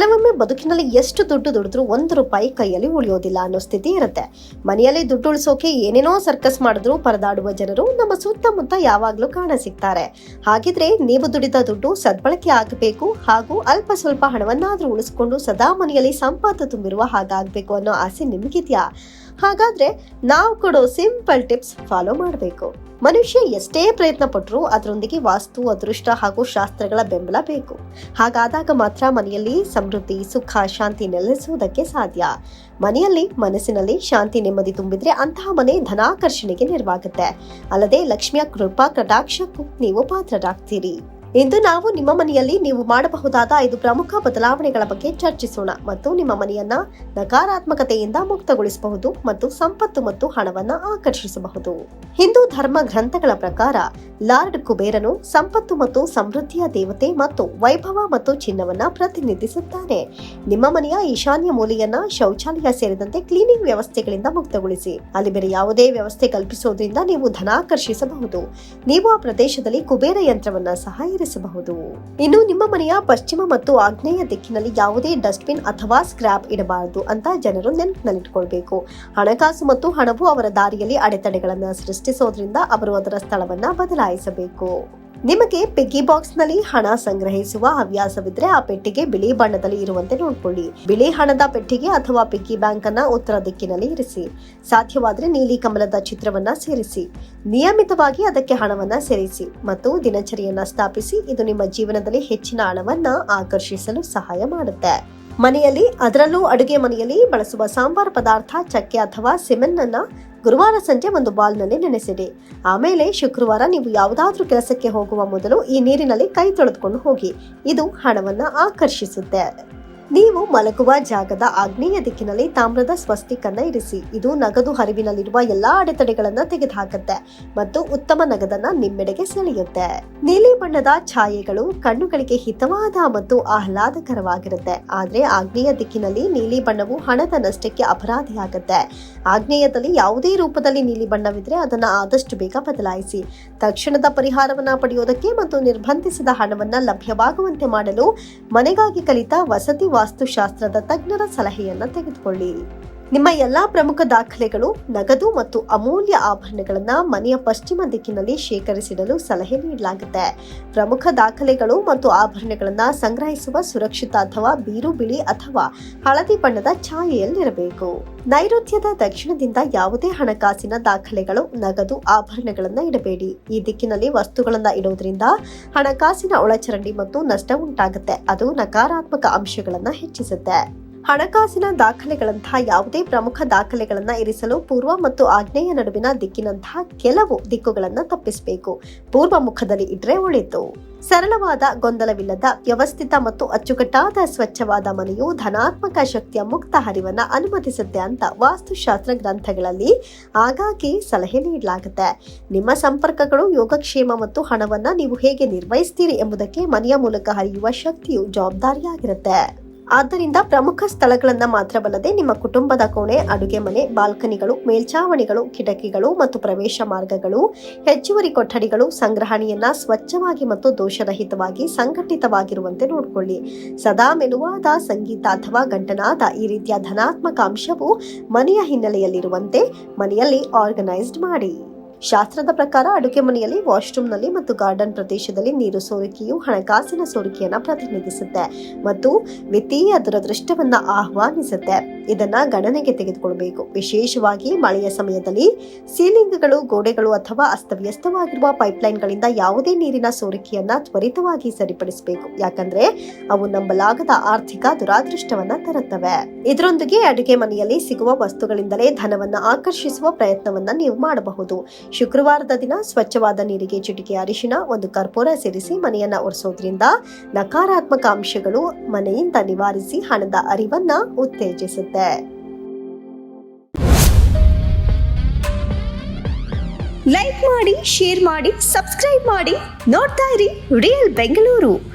ಕೆಲವೊಮ್ಮೆ ಬದುಕಿನಲ್ಲಿ ಎಷ್ಟು ದುಡ್ಡು ದುಡಿದ್ರೂ ಒಂದು ರೂಪಾಯಿ ಕೈಯಲ್ಲಿ ಉಳಿಯೋದಿಲ್ಲ ಅನ್ನೋ ಸ್ಥಿತಿ ಇರುತ್ತೆ. ಮನೆಯಲ್ಲಿ ದುಡ್ಡು ಉಳಿಸೋಕೆ ಏನೇನೋ ಸರ್ಕಸ್ ಮಾಡಿದ್ರು ಪರದಾಡುವ ಜನರು ನಮ್ಮ ಸುತ್ತಮುತ್ತ ಯಾವಾಗ್ಲೂ ಕಾಣ ಸಿಗ್ತಾರೆ ಹಾಗಿದ್ರೆ ನೀವು ದುಡಿದ ದುಡ್ಡು ಸದ್ಬಳಕೆ ಆಗಬೇಕು ಹಾಗೂ ಅಲ್ಪ ಸ್ವಲ್ಪ ಹಣವನ್ನಾದ್ರೂ ಉಳಿಸ್ಕೊಂಡು ಸದಾ ಮನೆಯಲ್ಲಿ ಸಂಪತ್ತು ತುಂಬಿರುವ ಹಾಗಾಗ್ಬೇಕು ಅನ್ನೋ ಆಸೆ ನಿಮ್ಗಿದ್ಯಾ? ಹಾಗಾದ್ರೆ ನಾವು ಕೊಡೋ ಸಿಂಪಲ್ ಟಿಪ್ಸ್ ಫಾಲೋ ಮಾಡಬೇಕು. ಮನುಷ್ಯ ಎಷ್ಟೇ ಪ್ರಯತ್ನ ಪಟ್ಟರೂ ಅದರೊಂದಿಗೆ ವಾಸ್ತು, ಅದೃಷ್ಟ ಹಾಗೂ ಶಾಸ್ತ್ರಗಳ ಬೆಂಬಲ ಬೇಕು. ಹಾಗಾದಾಗ ಮಾತ್ರ ಮನೆಯಲ್ಲಿ ಸಮೃದ್ಧಿ ಸುಖ, ಶಾಂತಿ ನೆಲೆಸುವುದಕ್ಕೆ ಸಾಧ್ಯ. ಮನೆಯಲ್ಲಿ, ಮನಸ್ಸಿನಲ್ಲಿ ಶಾಂತಿ ನೆಮ್ಮದಿ ತುಂಬಿದ್ರೆ ಅಂತಹ ಮನೆ ಧನಾಕರ್ಷಣೆಗೆ ನೆರವಾಗುತ್ತೆ. ಅಲ್ಲದೆ ಲಕ್ಷ್ಮಿಯ ಕೃಪಾ, ಕಟಾಕ್ಷಕ್ಕೂ ನೀವು ಪಾತ್ರರಾಗ್ತೀರಿ. ಇಂದು ನಾವು ನಿಮ್ಮ ಮನೆಯಲ್ಲಿ ನೀವು ಮಾಡಬಹುದಾದ ಐದು ಪ್ರಮುಖ ಬದಲಾವಣೆಗಳ ಬಗ್ಗೆ ಚರ್ಚಿಸೋಣ ಮತ್ತು ನಿಮ್ಮ ಮನೆಯನ್ನ ನಕಾರಾತ್ಮಕತೆಯಿಂದ ಮುಕ್ತಗೊಳಿಸಬಹುದು ಮತ್ತು ಸಂಪತ್ತು ಮತ್ತು ಹಣವನ್ನ ಆಕರ್ಷಿಸಬಹುದು. ಹಿಂದೂ ಧರ್ಮ ಗ್ರಂಥಗಳ ಪ್ರಕಾರ, ಲಾರ್ಡ್ ಕುಬೇರನು ಸಂಪತ್ತು ಮತ್ತು ಸಮೃದ್ಧಿಯ ದೇವತೆ ಮತ್ತು ವೈಭವ ಮತ್ತು ಚಿನ್ನವನ್ನ ಪ್ರತಿನಿಧಿಸುತ್ತಾನೆ. ನಿಮ್ಮ ಮನೆಯ ಈಶಾನ್ಯ ಮೂಲೆಯನ್ನ ಶೌಚಾಲಯ ಸೇರಿದಂತೆ ಕ್ಲೀನಿಂಗ್ ವ್ಯವಸ್ಥೆಗಳಿಂದ ಮುಕ್ತಗೊಳಿಸಿ. ಅಲ್ಲಿ ಬೇರೆ ಯಾವುದೇ ವ್ಯವಸ್ಥೆ ಕಲ್ಪಿಸೋದ್ರಿಂದ ನೀವು ಧನ ಆಕರ್ಷಿಸಬಹುದು. ನೀವು ಆ ಪ್ರದೇಶದಲ್ಲಿ ಕುಬೇರ ಯಂತ್ರವನ್ನ ಸಹ ಇರಿಸಬಹುದು ಇನ್ನು ನಿಮ್ಮ ಮನೆಯ ಪಶ್ಚಿಮ ಮತ್ತು ಆಗ್ನೇಯ ದಿಕ್ಕಿನಲ್ಲಿ ಯಾವುದೇ ಡಸ್ಟ್ಬಿನ್ ಅಥವಾ ಸ್ಕ್ರಾಪ್ ಇಡಬಾರದು ಅಂತ ಜನರು ನೆನಪಿನಲ್ಲಿಟ್ಕೊಳ್ಬೇಕು. ಹಣಕಾಸು ಮತ್ತು ಹಣವು ಅವರ ದಾರಿಯಲ್ಲಿ ಅಡೆತಡೆಗಳನ್ನು ಸೃಷ್ಟಿಸೋದ್ರಿಂದ ಅವರು ಅದರ ಸ್ಥಳವನ್ನ ಬದಲಾಯಿಸಬೇಕು. ನಿಮಗೆ ಪಿಗ್ಗಿ ಬಾಕ್ಸ್ನಲ್ಲಿ ಹಣ ಸಂಗ್ರಹಿಸುವ ಹವ್ಯಾಸವಿದ್ರೆ ಆ ಪೆಟ್ಟಿಗೆ ಬಿಳಿ ಬಣ್ಣದಲ್ಲಿ ಇರುವಂತೆ ನೋಡ್ಕೊಳ್ಳಿ. ಬಿಳಿ ಹಣದ ಪೆಟ್ಟಿಗೆ ಅಥವಾ ಪಿಗ್ಗಿ ಬ್ಯಾಂಕ್ ಅನ್ನ ಉತ್ತರ ದಿಕ್ಕಿನಲ್ಲಿ ಇರಿಸಿ. ಸಾಧ್ಯವಾದ್ರೆ ನೀಲಿ ಕಮಲದ ಚಿತ್ರವನ್ನ ಸೇರಿಸಿ. ನಿಯಮಿತವಾಗಿ ಅದಕ್ಕೆ ಹಣವನ್ನ ಸೇರಿಸಿ ಮತ್ತು ದಿನಚರಿಯನ್ನ ಸ್ಥಾಪಿಸಿ ಇದು ನಿಮ್ಮ ಜೀವನದಲ್ಲಿ ಹೆಚ್ಚಿನ ಹಣವನ್ನ ಆಕರ್ಷಿಸಲು ಸಹಾಯ ಮಾಡುತ್ತೆ. ಮನೆಯಲ್ಲಿ ಅದರಲ್ಲೂ ಅಡುಗೆ ಮನೆಯಲ್ಲಿ ಬಳಸುವ ಸಾಂಬಾರ್ ಪದಾರ್ಥ, ಚಕ್ಕೆ ಅಥವಾ ಸಿಮೆನ್ ಅನ್ನ ಗುರುವಾರ ಸಂಜೆ ಒಂದು ಬಾಲ್ನಲ್ಲಿ ನೆನೆಸಿಡಿ ಆಮೇಲೆ ಶುಕ್ರವಾರ ನೀವು ಯಾವುದಾದ್ರೂ ಕೆಲಸಕ್ಕೆ ಹೋಗುವ ಮೊದಲು ಈ ನೀರಿನಲ್ಲಿ ಕೈ ತೊಳೆದುಕೊಂಡು ಹೋಗಿ. ಇದು ಹಣವನ್ನು ಆಕರ್ಷಿಸುತ್ತೆ. ನೀವು ಮಲಗುವ ಜಾಗದ ಆಗ್ನೇಯ ದಿಕ್ಕಿನಲ್ಲಿ ತಾಮ್ರದ ಸ್ವಸ್ತಿಕ್ ಅನ್ನ ಇರಿಸಿ. ಇದು ನಗದು ಹರಿವಿನಲ್ಲಿರುವ ಎಲ್ಲಾ ಅಡೆತಡೆಗಳನ್ನ ತೆಗೆದುಹಾಕುತ್ತೆ ಮತ್ತು ಉತ್ತಮ ನಗದನ್ನ ನಿಮ್ಮೆಡೆಗೆ ಸೆಳೆಯುತ್ತೆ. ನೀಲಿ ಬಣ್ಣದ ಛಾಯೆಗಳು ಕಣ್ಣುಗಳಿಗೆ ಹಿತವಾದ ಮತ್ತು ಆಹ್ಲಾದಕರವಾಗಿರುತ್ತೆ. ಆದ್ರೆ ಆಗ್ನೇಯ ದಿಕ್ಕಿನಲ್ಲಿ ನೀಲಿ ಬಣ್ಣವು ಹಣದ ನಷ್ಟಕ್ಕೆ ಅಪರಾಧಿಯಾಗುತ್ತೆ. ಆಗ್ನೇಯದಲ್ಲಿ ಯಾವುದೇ ರೂಪದಲ್ಲಿ ನೀಲಿ ಬಣ್ಣವಿದ್ರೆ ಅದನ್ನ ಆದಷ್ಟು ಬೇಗ ಬದಲಾಯಿಸಿ. ತಕ್ಷಣದ ಪರಿಹಾರವನ್ನ ಪಡೆಯೋದಕ್ಕೆ ಮತ್ತು ನಿರ್ಬಂಧಿಸಿದ ಹಣವನ್ನ ಲಭ್ಯವಾಗುವಂತೆ ಮಾಡಲು ಮನೆಗಾಗಿ ಕಲಿತ ವಸತಿ ವಾಸ್ತುಶಾಸ್ತ್ರದ ತಜ್ಞರ ಸಲಹೆಯನ್ನು ತೆಗೆದುಕೊಳ್ಳಿ. ನಿಮ್ಮ ಎಲ್ಲಾ ಪ್ರಮುಖ ದಾಖಲೆಗಳು, ನಗದು ಮತ್ತು ಅಮೂಲ್ಯ ಆಭರಣಗಳನ್ನು ಮನೆಯ ಪಶ್ಚಿಮ ದಿಕ್ಕಿನಲ್ಲಿ ಶೇಖರಿಸಿಡಲು ಸಲಹೆ ನೀಡಲಾಗುತ್ತೆ. ಪ್ರಮುಖ ದಾಖಲೆಗಳು ಮತ್ತು ಆಭರಣಗಳನ್ನು ಸಂಗ್ರಹಿಸುವ ಸುರಕ್ಷಿತ ಅಥವಾ ಬೀರು ಬಿಳಿ ಅಥವಾ ಹಳದಿ ಬಣ್ಣದ ಛಾಯೆಯಲ್ಲಿರಬೇಕು. ನೈಋತ್ಯದ ದಕ್ಷಿಣದಿಂದ ಯಾವುದೇ ಹಣಕಾಸಿನ ದಾಖಲೆಗಳು, ನಗದು ಆಭರಣಗಳನ್ನು ಇಡಬೇಡಿ. ಈ ದಿಕ್ಕಿನಲ್ಲಿ ವಸ್ತುಗಳನ್ನು ಇಡುವುದರಿಂದ ಹಣಕಾಸಿನ ಒಳಚರಂಡಿ ಮತ್ತು ನಷ್ಟ ಉಂಟಾಗುತ್ತೆ. ಅದು ನಕಾರಾತ್ಮಕ ಅಂಶಗಳನ್ನು ಹೆಚ್ಚಿಸುತ್ತೆ. ಹಣಕಾಸಿನ ದಾಖಲೆಗಳಂತಹ ಯಾವುದೇ ಪ್ರಮುಖ ದಾಖಲೆಗಳನ್ನು ಇರಿಸಲು ಪೂರ್ವ ಮತ್ತು ಆಗ್ನೇಯ ನಡುವಿನ ದಿಕ್ಕಿನಂತಹ ಕೆಲವು ದಿಕ್ಕುಗಳನ್ನು ತಪ್ಪಿಸಬೇಕು. ಪೂರ್ವ ಮುಖದಲ್ಲಿ ಇಟ್ರೆ ಒಳಿತು. ಸರಳವಾದ ಗೊಂದಲವಿಲ್ಲದ, ವ್ಯವಸ್ಥಿತ ಮತ್ತು ಅಚ್ಚುಕಟ್ಟಾದ ಸ್ವಚ್ಛವಾದ ಮನೆಯು ಧನಾತ್ಮಕ ಶಕ್ತಿಯ ಮುಕ್ತ ಹರಿವನ್ನ ಅನುಮತಿಸುತ್ತೆ ಅಂತ ವಾಸ್ತುಶಾಸ್ತ್ರ ಗ್ರಂಥಗಳಲ್ಲಿ ಆಗಾಗ್ಗೆ ಸಲಹೆ ನೀಡಲಾಗುತ್ತೆ. ನಿಮ್ಮ ಸಂಪರ್ಕಗಳು, ಯೋಗಕ್ಷೇಮ ಮತ್ತು ಹಣವನ್ನ ನೀವು ಹೇಗೆ ನಿರ್ವಹಿಸ್ತೀರಿ ಎಂಬುದಕ್ಕೆ ಮನೆಯ ಮೂಲಕ ಹರಿಯುವ ಶಕ್ತಿಯು ಜವಾಬ್ದಾರಿಯಾಗಿರುತ್ತೆ. ಆದ್ದರಿಂದ ಪ್ರಮುಖ ಸ್ಥಳಗಳನ್ನು ಮಾತ್ರವಲ್ಲದೆ ನಿಮ್ಮ ಕುಟುಂಬದ ಕೋಣೆ, ಅಡುಗೆ ಮನೆ, ಬಾಲ್ಕನಿಗಳು ಮೇಲ್ಛಾವಣಿಗಳು ಕಿಟಕಿಗಳು ಮತ್ತು ಪ್ರವೇಶ ಮಾರ್ಗಗಳು, ಹೆಚ್ಚುವರಿ ಕೊಠಡಿಗಳು, ಸಂಗ್ರಹಣೆಯನ್ನ ಸ್ವಚ್ಛವಾಗಿ ಮತ್ತು ದೋಷರಹಿತವಾಗಿ ಸಂಘಟಿತವಾಗಿರುವಂತೆ ನೋಡಿಕೊಳ್ಳಿ. ಸದಾ ಮೆಲುವಾದ ಸಂಗೀತ ಅಥವಾ ಗಂಟನಾದ ಈ ರೀತಿಯ ಧನಾತ್ಮಕ ಅಂಶವು ಮನೆಯ ಹಿನ್ನೆಲೆಯಲ್ಲಿರುವಂತೆ ಮನೆಯಲ್ಲಿ ಆರ್ಗನೈಸ್ಡ್ ಮಾಡಿ. ಶಾಸ್ತ್ರದ ಪ್ರಕಾರ ಅಡುಗೆ ಮನೆಯಲ್ಲಿ ವಾಶ್ರೂಮ್ನಲ್ಲಿ ಮತ್ತು ಗಾರ್ಡನ್ ಪ್ರದೇಶದಲ್ಲಿ ನೀರು ಸೋರಿಕೆಯು ಹಣಕಾಸಿನ ಸೋರಿಕೆಯನ್ನು ಪ್ರತಿನಿಧಿಸುತ್ತೆ ಮತ್ತು ವಿತ್ತೀಯ ದುರದೃಷ್ಟವನ್ನು ಆಹ್ವಾನಿಸುತ್ತೆ. ಇದನ್ನು ಗಣನೆಗೆ ತೆಗೆದುಕೊಳ್ಬೇಕು. ವಿಶೇಷವಾಗಿ ಮಳೆಯ ಸಮಯದಲ್ಲಿ ಸೀಲಿಂಗ್ಗಳು, ಗೋಡೆಗಳು ಅಥವಾ ಅಸ್ತವ್ಯಸ್ತವಾಗಿರುವ ಪೈಪ್ಲೈನ್ಗಳಿಂದ ಯಾವುದೇ ನೀರಿನ ಸೋರಿಕೆಯನ್ನು ತ್ವರಿತವಾಗಿ ಸರಿಪಡಿಸಬೇಕು. ಯಾಕಂದ್ರೆ ಅವು ನಂಬಲಾಗದ ಆರ್ಥಿಕ ದುರಾದೃಷ್ಟವನ್ನು ತರುತ್ತವೆ. ಇದರೊಂದಿಗೆ ಅಡುಗೆ ಮನೆಯಲ್ಲಿ ಸಿಗುವ ವಸ್ತುಗಳಿಂದಲೇ ಧನವನ್ನು ಆಕರ್ಷಿಸುವ ಪ್ರಯತ್ನವನ್ನ ನೀವು ಮಾಡಬಹುದು. ಶುಕ್ರವಾರದ ದಿನ ಸ್ವಚ್ಛವಾದ ನೀರಿಗೆ ಚಿಟಿಕೆ ಅರಿಶಿನ ಒಂದು ಕರ್ಪೂರ ಸೇರಿಸಿ ಮನೆಯನ್ನ ಒರೆಸೋದ್ರಿಂದ ನಕಾರಾತ್ಮಕ ಅಂಶಗಳು ಮನೆಯಿಂದ ನಿವಾರಿಸಿ ಹಣದ ಅರಿವನ್ನ ಉತ್ತೇಜಿಸುತ್ತೆ. ಲೈಕ್ ಮಾಡಿ ಶೇರ್ ಮಾಡಿ ಸಬ್ಸ್ಕ್ರೈಬ್ ಮಾಡಿ. ನೋಡ್ತಾ ಇರಿ ರಿಯಲ್ ಬೆಂಗಳೂರು